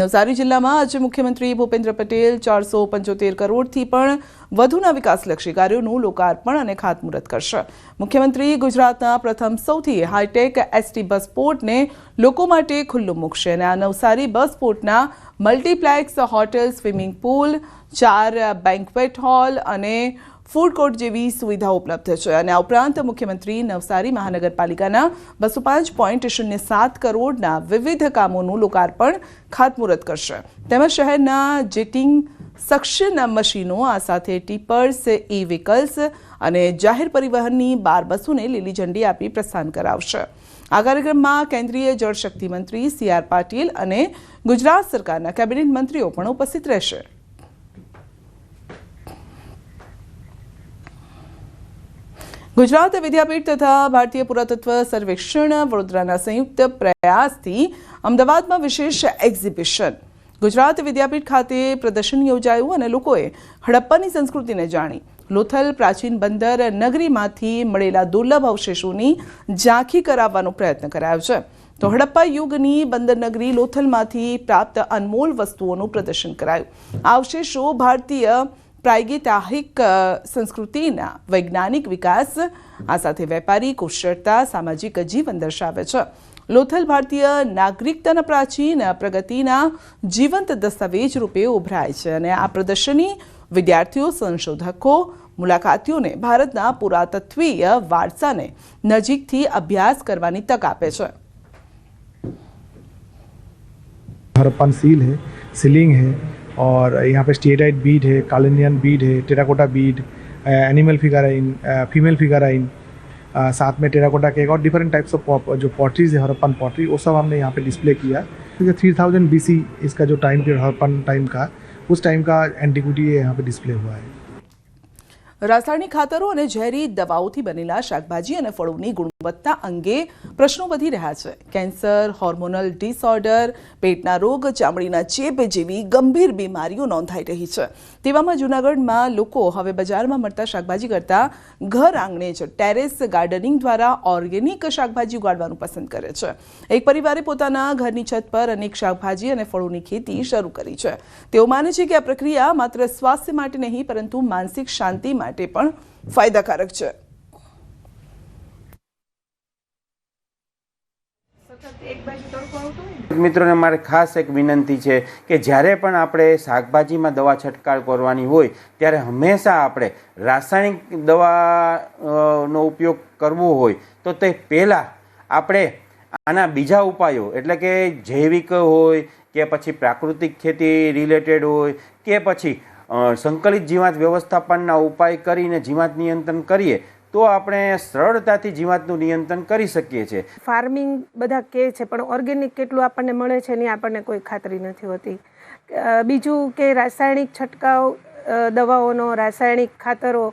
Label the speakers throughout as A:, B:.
A: નવસારી જિલ્લામાં આજે મુખ્યમંત્રી ભૂપેન્દ્ર પટેલ ચારસો પંચોતેર કરોડથી પણ વધુના વિકાસલક્ષી કાર્યોનું લોકાર્પણ અને ખાતમુહૂર્ત કરશે. મુખ્યમંત્રી ગુજરાતના પ્રથમ સૌથી હાઈટેક એસટી બસ પોર્ટને લોકો માટે ખુલ્લું મૂકશે અને આ નવસારી બસ પોર્ટના મલ્ટીપ્લેક્સ હોટેલ, સ્વિમિંગ પુલ, ચાર બેન્કવેટ હોલ અને ફૂડ કોર્ટ જેવી સુવિધાઓ ઉપલબ્ધ છે અને આ ઉપરાંત મુખ્યમંત્રી નવસારી મહાનગરપાલિકાના બસો પાંચ પોઈન્ટ શૂન્ય સાત કરોડના વિવિધ કામોનું લોકાર્પણ ખાતમુહૂર્ત કરશે. તેમજ શહેરના જેટિંગ સક્શન મશીનો, આ સાથે ટીપર્સ ઈ વ્હીકલ્સ અને જાહેર પરિવહનની બાર બસોને લીલી ઝંડી આપી પ્રસ્થાન કરાવશે. આ કાર્યક્રમમાં કેન્દ્રીય જળશક્તિ મંત્રી સી આર પાટીલ અને ગુજરાત સરકારના કેબિનેટ મંત્રીઓ પણ ઉપસ્થિત રહેશે. ગુજરાત વિદ્યાપીઠ તથા ભારતીય પુરાતત્વ સર્વેક્ષણ વડોદરાના સંયુક્ત પ્રયાસથી અમદાવાદમાં વિશેષ એક્ઝિબિશન ગુજરાત વિદ્યાપીઠ ખાતે પ્રદર્શન યોજાયું અને લોકોએ હડપ્પાની સંસ્કૃતિને જાણી. લોથલ, પ્રાચીન બંદર, નગરીમાંથી મળેલા દુર્લભ અવશેષોની ઝાંખી કરાવવાનો પ્રયત્ન કરાયો છે. તો હડપ્પા યુગની બંદર નગરી લોથલમાંથી પ્રાપ્ત અનમોલ વસ્તુઓનું પ્રદર્શન કરાયું. આ અવશેષો ભારતીય પ્રાયગીતાહિક સંસ્કૃતિના વૈજ્ઞાનિક વિકાસ, આ સાથે વેપારી, કુશળતા, સામાજિક જીવન દર્શાવે છે. લોથલ ભારતીય નાગરિકતાના પ્રાચીન પ્રગતિના જીવંત દસ્તાવેજ રૂપે ઉભરાય છે અને આ પ્રદર્શની વિદ્યાર્થીઓ, સંશોધકો, મુલાકાતીઓને ભારતના પુરાતત્વીય વારસાને નજીકથી અભ્યાસ કરવાની તક આપે છે.
B: હરપન સીલ હે, સિલિંગ હે और यहाँ पे स्टेटाइट बीड है कालिनियन बीड है terracotta bead animal figurine female figurine साथ में टेराकोटा के एक और डिफरेंट टाइप्स ऑफ जो पॉटरीज है हरप्पन पॉटरी वो सब हमने यहाँ पे डिस्प्ले किया थ्री थाउजेंड बी सी इसका जो टाइम पीरियड हरप्पन टाइम का उस टाइम का एंटिक्विटी यहाँ पे डिस्प्ले हुआ है
A: રાસાયણિક ખાતરો અને ઝેરી દવાઓથી બનેલા શાકભાજી અને ફળોની ગુણવત્તા અંગે પ્રશ્નો વધી રહ્યા છે. કેન્સર હોર્મોનલ ડિસઓર્ડર પેટના રોગ, ચામડીના ચેપ જેવી ગંભીર બીમારીઓ નોંધાઈ રહી છે. તેવામાં જૂનાગઢમાં લોકો હવે બજારમાં મળતા શાકભાજી કરતાં ઘર આંગણે જ ટેરેસ ગાર્ડનિંગ દ્વારા ઓર્ગેનિક શાકભાજી ઉગાડવાનું પસંદ કરે છે. એક પરિવારે પોતાના ઘરની છત પર અનેક શાકભાજી અને ફળોની ખેતી શરૂ કરી છે. તેઓ માને છે કે આ પ્રક્રિયા માત્ર સ્વાસ્થ્ય માટે નહીં, પરંતુ માનસિક શાંતિ માટે પણ ફાયદાકારક છે.
C: મિત્રોને મારે ખાસ એક વિનંતી છે કે જ્યારે પણ આપણે શાકભાજીમાં દવા છંટકાવ કરવાની હોય, ત્યારે હંમેશા આપણે રાસાયણિક દવાનો ઉપયોગ કરવો હોય, તો તે પહેલાં આપણે આના બીજા ઉપાયો, એટલે કે જૈવિક હોય, કે પછી પ્રાકૃતિક ખેતી રિલેટેડ હોય, કે પછી સંકલિત જીવાત વ્યવસ્થાપનના ઉપાય કરીને જીવાત નિયંત્રણ કરીએ તો આપણે સરળતાથી જીવાતનું નિયંત્રણ કરી શકીએ છીએ.
D: ફાર્મિંગ બધા કહે છે, પણ ઓર્ગેનિક કેટલું આપણને મળે છે એની આપણને કોઈ ખાતરી નથી હોતી. બીજું કે રાસાયણિક છંટકાવ દવાઓનો, રાસાયણિક ખાતરો,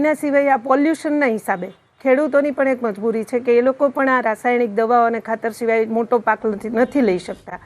D: એના સિવાય આ પોલ્યુશનના હિસાબે. ખેડૂતોની પણ એક મજબૂરી છે કે એ લોકો પણ આ રાસાયણિક દવાઓ અને ખાતર સિવાય મોટો પાક નથી લઈ શકતા.